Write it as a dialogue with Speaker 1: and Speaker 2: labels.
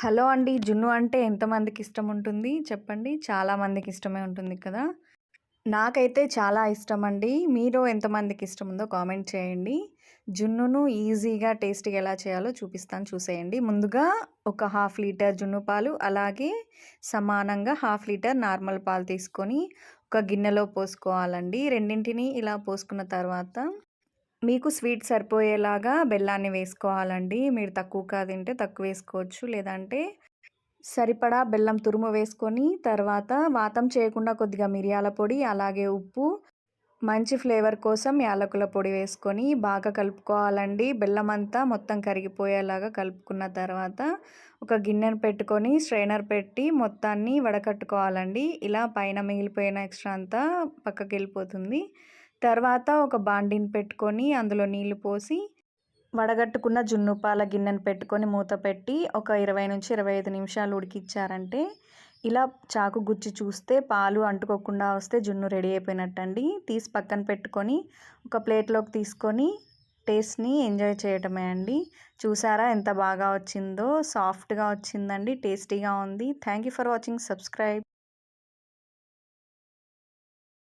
Speaker 1: Hello అండి. జున్ను అంటే ఎంతమందికి ఇష్టం ఉంటుంది చెప్పండి? చాలామందికి ఇష్టమే ఉంటుంది కదా! నాకైతే చాలా ఇష్టం అండి మీరు ఎంతమందికి ఇష్టం ఉందో కామెంట్ చేయండి. జున్నును ఈజీగా, టేస్ట్గా ఎలా చేయాలో చూపిస్తాను చూసేయండి. ముందుగా ఒక హాఫ్ లీటర్ జున్ను పాలు, అలాగే సమానంగా హాఫ్ లీటర్ నార్మల్ పాలు తీసుకొని ఒక గిన్నెలో పోసుకోవాలండి. రెండింటిని ఇలా పోసుకున్న తర్వాత మీకు స్వీట్ సరిపోయేలాగా బెల్లాన్ని వేసుకోవాలండి. మీరు తక్కువగా తింటే తక్కువ వేసుకోవచ్చు. లేదంటే సరిపడా బెల్లం తురుము వేసుకొని తర్వాత వాతం చేయకుండా కొద్దిగా మిరియాల పొడి, అలాగే ఉప్పు, మంచి ఫ్లేవర్ కోసం యాలకుల పొడి వేసుకొని బాగా కలుపుకోవాలండి. బెల్లం అంతా మొత్తం కరిగిపోయేలాగా కలుపుకున్న తర్వాత ఒక గిన్నెను పెట్టుకొని స్ట్రైనర్ పెట్టి మొత్తాన్ని వడకట్టుకోవాలండి. ఇలా పైన మిగిలిపోయిన ఎక్స్ట్రా అంతా పక్కకి వెళ్ళిపోతుంది. తర్వాత ఒక బాండిని పెట్టుకొని అందులో నీళ్ళు పోసి వడగట్టుకున్న జున్ను పాల గిన్నెను పెట్టుకొని మూత పెట్టి ఒక ఇరవై నుంచి ఇరవై ఐదు నిమిషాలు ఉడికిచ్చారంటే ఇలా చాకు గుచ్చి చూస్తే పాలు అంటుకోకుండా వస్తే జున్ను రెడీ అయిపోయినట్టండి. తీసి పక్కన పెట్టుకొని ఒక ప్లేట్లోకి తీసుకొని టేస్ట్ని ఎంజాయ్ చేయటమే అండి. చూసారా ఎంత బాగా వచ్చిందో సాఫ్ట్గా వచ్చిందండి టేస్టీగా ఉంది. Thank you for watching subscribe